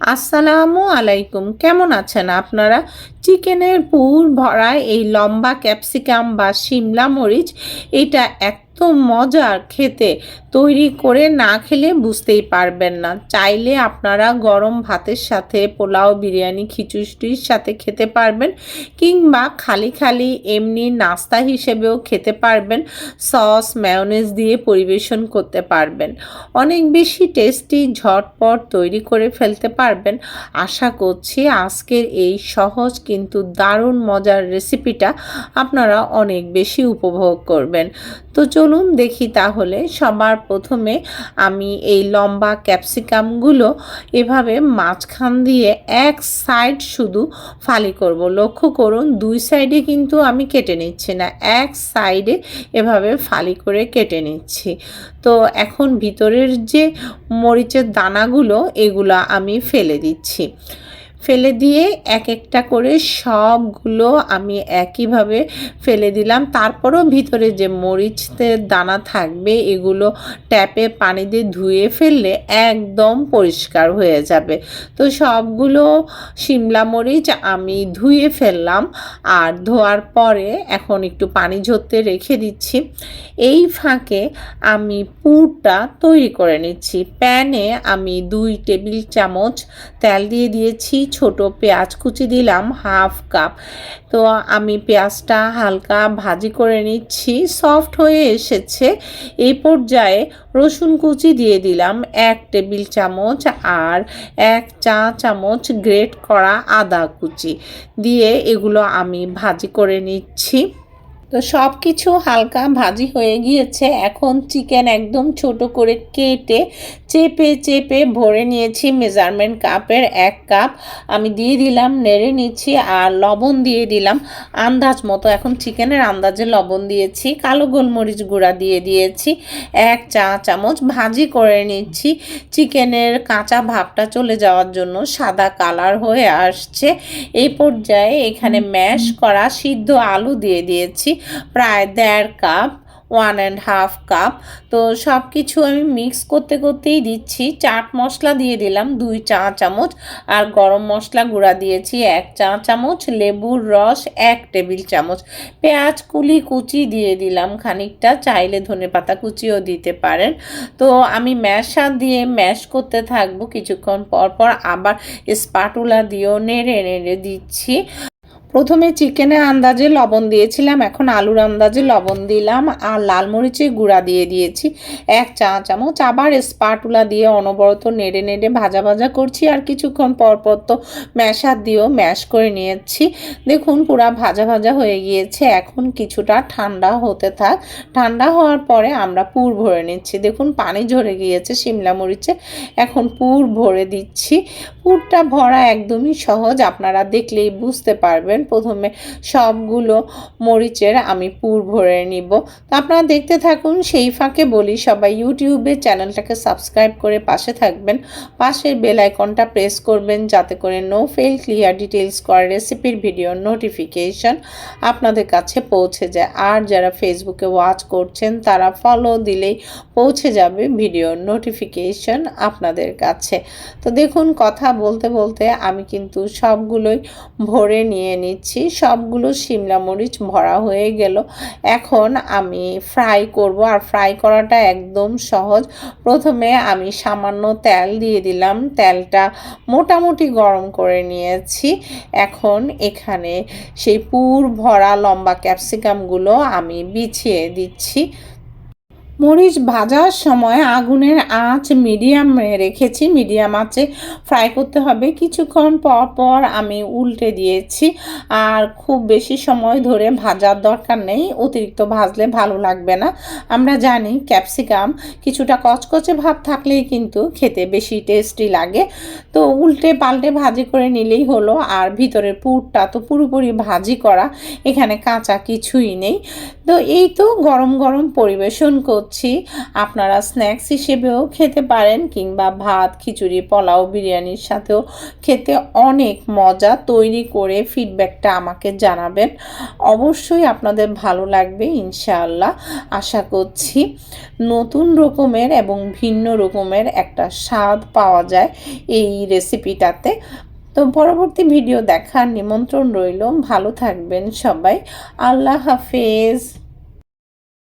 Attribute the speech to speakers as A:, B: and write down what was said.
A: আসসালামু আলাইকুম, কেমন আছেন আপনারা? চিকেনের পুর ভরায় এই লম্বা ক্যাপসিকাম বা শিমলা মরিচ, এটা এত মজার খেতে। তৈরি করে না খেলে বুঝতেই পারবেন না। চাইলে আপনারা গরম ভাতের সাথে পোলাও, বিরিয়ানি, খিচুড়ির সাথে খেতে পারবেন কিংবা খালি খালি এমনি নাস্তা হিসেবেও খেতে পারবেন। সস ম্যায়োনেজ দিয়ে পরিবেশন করতে পারবেন। অনেক বেশি টেস্টি ঝটপট তৈরি করে ফেলতে পারবেন। আশা করছি আজকের এই সহজ কিন্তু দারুণ মজার রেসিপিটা আপনারা অনেক বেশি উপভোগ করবেন। তো চলুন দেখি তাহলে সবার প্রথমে আমি এই লম্বা ক্যাপসিকামগুলো এভাবে মাঝখান দিয়ে এক সাইড শুধু ফালি করব। লক্ষ্য করুন, দুই সাইডে কিন্তু আমি কেটে নিচ্ছি না, এক সাইডে এভাবে ফালি করে কেটে নিচ্ছি। তো এখন ভিতরের যে মরিচের দানাগুলো, এগুলো আমি ফেলে দিচ্ছি। ফেলে দিয়ে এক একটা করে সবগুলো আমি একইভাবে ফেলে দিলাম। তারপরও ভিতরে যে মরিচের দানা থাকবে, এগুলো ট্যাপে পানি দিয়ে ধুয়ে ফেললে একদম পরিষ্কার হয়ে যাবে। তো সবগুলো শিমলা মরিচ আমি ধুয়ে ফেললাম আর ধোয়ার পরে এখন একটু পানি ঝরতে রেখে দিচ্ছি। এই ফাঁকে আমি পুরটা তৈরি করে নিচ্ছি। প্যানে আমি দুই টেবিল চামচ তেল দিয়ে দিয়েছি ছোট পেঁয়াজ কুচি দিলাম, হাফ কাপ। তো আমি পেঁয়াজটা হালকা ভাজি করে নিচ্ছি, সফট হয়ে এসেছে। এই পর্যায়ে রসুন কুচি দিয়ে দিলাম এক টেবিল চামচ আর এক চা চামচ গ্রেট করা আদা কুচি। দিয়ে এগুলো আমি ভাজি করে নিচ্ছি। তো সব কিছু হালকা ভাজি হয়ে গিয়েছে। এখন চিকেন একদম ছোট করে কেটে চেপে চেপে ভরে নিয়েছি মেজারমেন্ট কাপের এক কাপ আমি দিয়ে দিলাম নেড়ে নিচ্ছি আর লবণ দিয়ে দিলাম। আন্দাজ মতো এখন চিকেনের আন্দাজে লবণ দিয়েছি। কালো গোলমরিচ গুঁড়া দিয়ে দিয়েছি। এক চা চামচ ভাজি করে নিচ্ছি। চিকেনের কাঁচা ভাবটা চলে যাওয়ার জন্য সাদা কালার হয়ে আসছে। এই পর্যায়ে এখানে ম্যাশ করা সিদ্ধ আলু দিয়ে দিয়েছি। প্রায় দেড় cup one and half cup তো সব কিছু আমি মিক্স করতে করতেই দিচ্ছি। চাট মশলা দিয়ে দিলাম দুই চা চামচ আর গরম মশলা গুঁড়া দিয়েছি এক চা চামচ, লেবুর রস এক টেবিল চামচ। পেঁয়াজ, কুলি, কুচি দিয়ে দিলাম খানিকটা, চাইলে ধনে পাতা কুচিও দিতে পারেন। তো আমি ম্যাশার দিয়ে ম্যাশ করতে থাকব, কিছুক্ষণ পর পর আবার স্পাটুলা দিয়েও নেড়ে নেড়ে দিচ্ছি। প্রথমে চিকেনের আন্দাজে লবণ দিয়েছিলাম, এখন আলুর আন্দাজে লবণ দিলাম আর লাল মরিচের গুঁড়া দিয়ে দিয়েছি। এক চা চামচ, আবার স্পাটুলা দিয়ে অনবরত নেড়ে নেড়ে ভাজা ভাজা করছি আর কিছুক্ষণ পর পর তো ম্যাশার দিয়েও ম্যাশ করে নিয়েছি। দেখুন, পুরা ভাজা ভাজা হয়ে গিয়েছে, এখন কিছুটা ঠান্ডা হতে থাক। ঠান্ডা হওয়ার পরে আমরা পুর ভরে নিচ্ছি। দেখুন, পানি ঝরে গিয়েছে শিমলা মরিচে, এখন পুর ভরে দিচ্ছি। পুরটা ভরা একদমই সহজ, আপনারা দেখলেই বুঝতে পারবেন। প্রথমে সবগুলো মরিচের আমি পুর ভরে নিব। তো আপনারা দেখতে থাকুন, সেই ফাঁকে বলি, সবাই ইউটিউবে চ্যানেলটাকে সাবস্ক্রাইব করে পাশে থাকবেন। পাশের বেল আইকনটা প্রেস করবেন যাতে করে নো ফেল ক্লিয়ার ডিটেলস করা রেসিপির ভিডিও নোটিফিকেশন আপনাদের কাছে পৌঁছে যায়। আর যারা ফেসবুকে ওয়াচ করছেন, তারা ফলো দিলেই পৌঁছে যাবে ভিডিও নোটিফিকেশন আপনাদের কাছে। তো দেখুন, কথা বলতে বলতে আমি কিন্তু সবগুলোই ভরে নিয়ে নিচ্ছি সবগুলো শিমলা মরিচ ভরা হয়ে গেল। এখন আমি ফ্রাই করব। আর ফ্রাই করাটা একদম সহজ। প্রথমে আমি সামান্য তেল দিয়ে দিলাম। তেলটা মোটামুটি গরম করে নিয়েছি। এখন এখানে সেই পুর ভরা লম্বা ক্যাপসিকামগুলো আমি বিছিয়ে দিচ্ছি। মরিচ ভাজার সময় আগুনের আঁচ মিডিয়াম রেখেছি, মিডিয়াম আঁচে ফ্রাই করতে হবে। কিছুক্ষণ পর পর আমি উল্টে দিয়েছি। আর খুব বেশি সময় ধরে ভাজার দরকার নেই, অতিরিক্ত ভাজলে ভালো লাগবে না। আমরা জানি ক্যাপসিকাম কিছুটা কচকচে ভাব থাকলেই কিন্তু খেতে বেশি টেস্টি লাগে। তো উল্টে পাল্টে ভাজি করে নিলেই হলো, আর ভিতরের পুরটা তো পুরোপুরি ভাজি করা, এখানে কাঁচা কিছুই নেই। তো এই তো গরম গরম পরিবেশন করছি। করছি। আপনারা স্ন্যাক্স হিসেবেও খেতে পারেন কিংবা ভাত, খিচুড়ি, পোলাও, বিরিয়ানির সাথেও খেতে অনেক মজা তৈরি করে ফিডব্যাকটা আমাকে জানাবেন। অবশ্যই আপনাদের ভালো লাগবে ইনশাআল্লাহ। আশা করছি নতুন রকমের এবং ভিন্ন রকমের একটা স্বাদ পাওয়া যায় এই রেসিপিটাতে তো পরবর্তী ভিডিও দেখার নিমন্ত্রণ রইল। ভালো থাকবেন সবাই। আল্লাহ হাফেজ।